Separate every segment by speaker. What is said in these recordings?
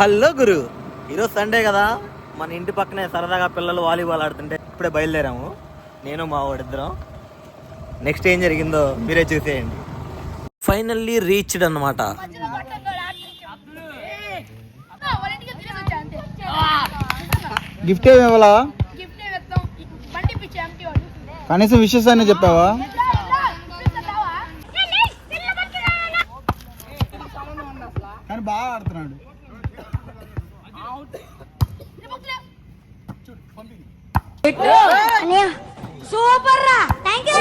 Speaker 1: Hello గురు. ఈరోజు Sunday కదా. మన ఇంటి పక్కనే సరదాగా పిల్లలు వాలీబాల్ ఆడుతుంటే ఇప్పుడే బయలుదేరాము. నేను మా వాడిద్దరం. నెక్స్ట్ ఏం జరిగిందో మీరే చూసేయండి. ఫైనల్లీ రీచ్డ్ అన్నమాట.
Speaker 2: గిఫ్ట్ ఏమి ఇవ్వాలా?
Speaker 3: గిఫ్ట్ ఇస్తాం? బండి పిచ్చి ఎంటీ వాడు.
Speaker 2: కనీసం విషెస్ అని చెప్పావా? కానీ బాగా ఆడుతున్నాడు.
Speaker 4: సూపర్ రా. థ్యాంక్ యూ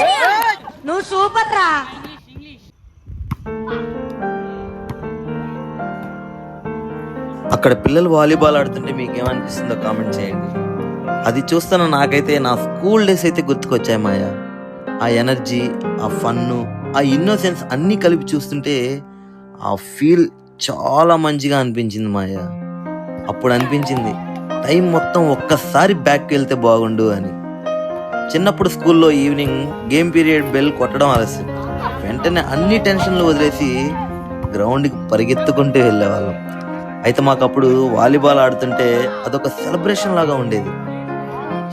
Speaker 4: నువ్వు సూపర్ రా.
Speaker 1: అక్కడ పిల్లలు వాలీబాల్ ఆడుతుంటే మీకు ఏమనిపిస్తుందో కామెంట్ చేయండి. అది చూస్తున్న నాకైతే నా స్కూల్ డేస్ అయితే గుర్తుకొచ్చాయి మాయ. ఆ ఎనర్జీ ఆ ఫన్ను ఆ ఇన్నోసెన్స్ అన్నీ కలిపి చూస్తుంటే ఆ ఫీల్ చాలా మంచిగా అనిపించింది మాయ. అప్పుడు అనిపించింది టైం మొత్తం ఒక్కసారి బ్యాక్కి వెళ్తే బాగుండు అని. చిన్నప్పుడు స్కూల్లో ఈవినింగ్ గేమ్ పీరియడ్ బెల్ కొట్టడం ఆలస్యం. వెంటనే అన్ని టెన్షన్లు వదిలేసి గ్రౌండ్కి పరిగెత్తుకుంటూ వెళ్ళేవాళ్ళం. అయితే మాకు అప్పుడు వాలీబాల్ ఆడుతుంటే అదొక సెలబ్రేషన్ లాగా ఉండేది.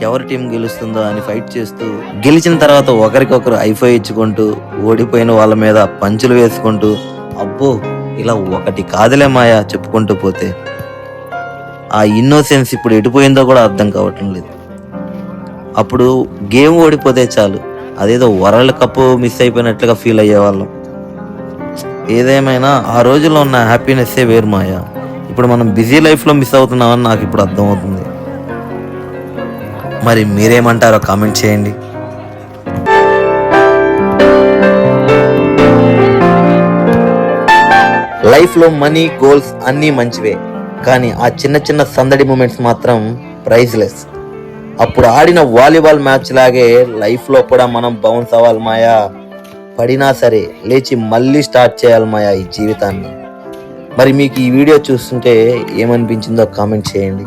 Speaker 1: ఎవరి టీం గెలుస్తుందో అని ఫైట్ చేస్తూ గెలిచిన తర్వాత ఒకరికొకరు ఐఫై ఇచ్చుకుంటూ ఓడిపోయిన వాళ్ళ మీద పంచులు వేసుకుంటూ అబ్బో! ఇలా ఒకటి కాదులే మాయా చెప్పుకుంటూ పోతే. ఆ ఇన్నోసెన్స్ ఇప్పుడు ఎటుపోయిందో కూడా అర్థం కావటం లేదు. అప్పుడు గేమ్ ఓడిపోతే చాలు. అదేదో వరల్డ్ కప్ మిస్ అయిపోయినట్లుగా ఫీల్ అయ్యేవాళ్ళం. ఏదేమైనా ఆ రోజుల్లో ఉన్న హ్యాపీనెస్సే వేరు మాయా. ఇప్పుడు మనం బిజీ లైఫ్లో మిస్ అవుతున్నామని నాకు ఇప్పుడు అర్థమవుతుంది. మరి మీరేమంటారో కామెంట్ చేయండి. లైఫ్లో మనీ గోల్స్ అన్నీ మంచివే. కానీ ఆ చిన్న చిన్న సందడి మూమెంట్స్ మాత్రం ప్రైజ్లెస్ అప్పుడు ఆడిన వాలీబాల్ మ్యాచ్ లాగే లైఫ్లో కూడా మనం బౌన్స్ అవ్వాలి మాయా. పడినా సరే లేచి మళ్ళీ స్టార్ట్ చేయాలి మాయా ఈ జీవితాన్ని. మరి మీకు ఈ వీడియో చూస్తుంటే ఏమనిపించిందో కామెంట్ చేయండి.